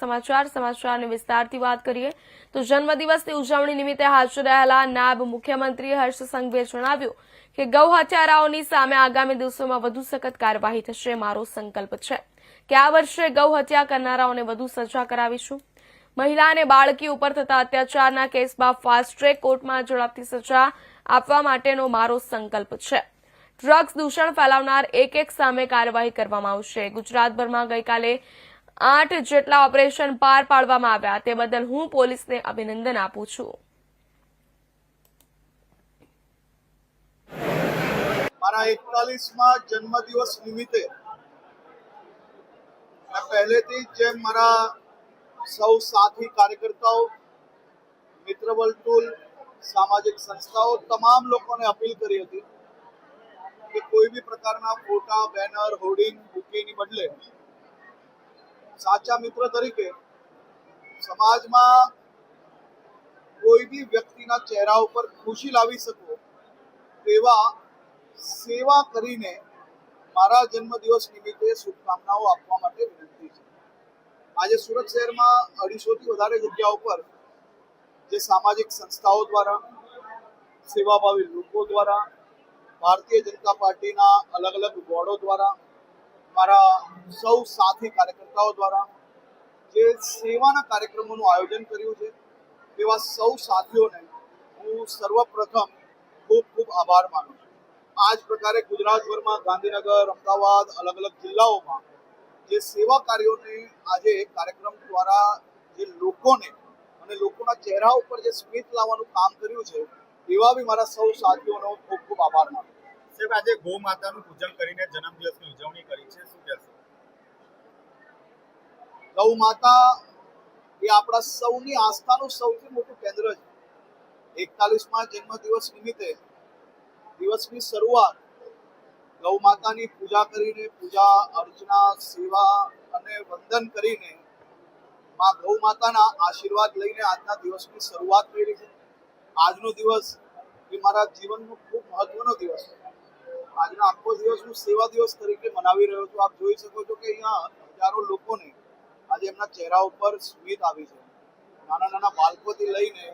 સમાચાર, સમાચારની વિસ્તારથી વાત કરીએ તો જન્મદિવસની ઉજવણી નિમિત્તે હાજર રહેલા નાયબ મુખ્યમંત્રી હર્ષ સંઘવીએ જણાવ્યું કે ગૌ હત્યારાઓની સામે આગામી દિવસોમાં વધુ સખત કાર્યવાહી થશે, મારો સંકલ્પ છે કે આ વર્ષે ગૌ હત્યા કરનારાઓને વધુ સજા કરાવીશું. મહિલા અને બાળકી ઉપર થતા અત્યાચારના કેસમાં ફાસ્ટ ટ્રેક કોર્ટમાં ઝડપથી સજા આપવા માટેનો મારો સંકલ્પ છે. ડ્રગ્સ દૂષણ ફેલાવનાર એક એક સામે કાર્યવાહી કરવામાં આવશે. ગુજરાતભરમાં ગઈકાલે આઠ જેટલા ઓપરેશન પાર પાડવામાં આવ્યા તે બદલ હું પોલીસને અભિનંદન આપું છું. મારા એકતાલીસમાં જન્મદિવસ નિમિત્તે પહેલેથી જેમ મારા સૌ સાથી કાર્યકર્તાઓ, મિત્ર વર્તુળ, સામાજિક સંસ્થાઓ તમામ લોકોને અપીલ કરી હતી કે કોઈ બી પ્રકારના ફોટા, બેનર, હોર્ડિંગ બુકેની બદલે સાચા મિત્ર તરીકે સમાજમાં કોઈ બી વ્યક્તિના ચહેરા ઉપર ખુશી લાવી શકો તેવા સેવા કરીને મારા જન્મદિવસ નિમિત્તે શુભકામનાઓ આપવા માટે વિનંતી છે. આજે સુરત શહેરમાં અઢીસોથી વધારે જગ્યાઓ પર જે સામાજિક સંસ્થાઓ દ્વારા, સેવાભાવી લોકો દ્વારા, ભારતીય જનતા પાર્ટીના અલગ અલગ વોર્ડો દ્વારા મારા સૌ સાથી કાર્યકર્તાઓ દ્વારા જે સેવાના કાર્યક્રમોનું આયોજન કર્યું છે તેવા સૌ સાથીઓને હું સર્વપ્રથમ ખૂબ ખૂબ આભાર માનું છું આ જ પ્રકારે ગુજરાતભરમાં ગાંધીનગર, અમદાવાદ અલગ અલગ જિલ્લાઓમાં જે સેવા કાર્યોને આજે કાર્યક્રમ દ્વારા જે લોકોને અને લોકોના ચહેરા ઉપર જે સ્મિત લાવવાનું કામ કર્યું છે, એવા બી મારા સૌ સાથીઓનો ખૂબ ખૂબ આભાર માનું. સાહેબ, આજે ગૌ માતાનું પૂજન કરીને જન્મદિવસની ઉજવણી કરી છે. શું કહેશો? ગૌ માતા એ આપણા સૌની આસ્થાનું સૌથી મોટું કેન્દ્ર છે. એકતાલીસમાં જન્મદિવસ નિમિત્તે દિવસની શરૂઆત ગૌ માતાની પૂજા કરીને, પૂજા, અર્ચના, સેવા અને વંદન કરીને માં ગૌ માતાના આશીર્વાદ લઈને આજના દિવસની શરૂઆત કરી છે. આજનો દિવસ એ મારા જીવનનો ખૂબ મહત્વનો દિવસ છે. આજનો આખો દિવસ હું સેવા દિવસ તરીકે મનાવી રહ્યો છું. આપ જોઈ શકો છો કે અહીંયા હજારો લોકોને આજે એમના ચહેરા ઉપર સ્મિત આવી છે. નાના નાના બાળકોથી લઈને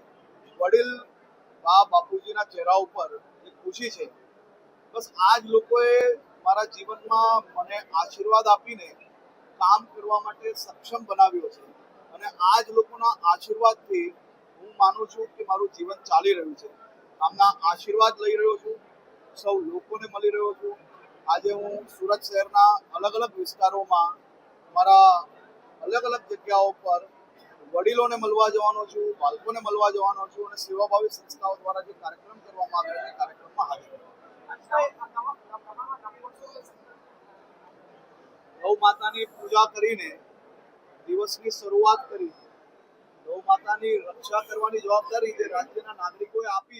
વડીલ બા બાપુજીના ચહેરા ઉપર એક ખુશી છે, બસ આ જ લોકોએ મારા જીવનમાં મને આશીર્વાદ આપીને કામ કરવા માટે સક્ષમ બનાવ્યો છે. અને આ જ લોકોના આશીર્વાદથી હું માનું છું કે મારું જીવન ચાલી રહ્યું છે. આમના આશીર્વાદ લઈ રહ્યો છું. સૌ લોકોને મળી રહ્યો છું આજે હું સુરત શહેરના અલગ અલગ વિસ્તારોમાં મારા અલગ અલગ જગ્યાઓ પર વડીલોને મળવા જવાનો છું, બાળકોને મળવા જવાનો છું અને સેવાભાવી સંસ્થાઓ દ્વારા જે કાર્યક્રમ કરવામાં આવ્યો છે કાર્યક્રમમાં હાજર. ગૌ માતાની પૂજા કરીને દિવસની શરૂઆત કરી ગૌ માતાની રક્ષા કરવાની જવાબદારી જે રાજ્યના નાગરિકોએ આપી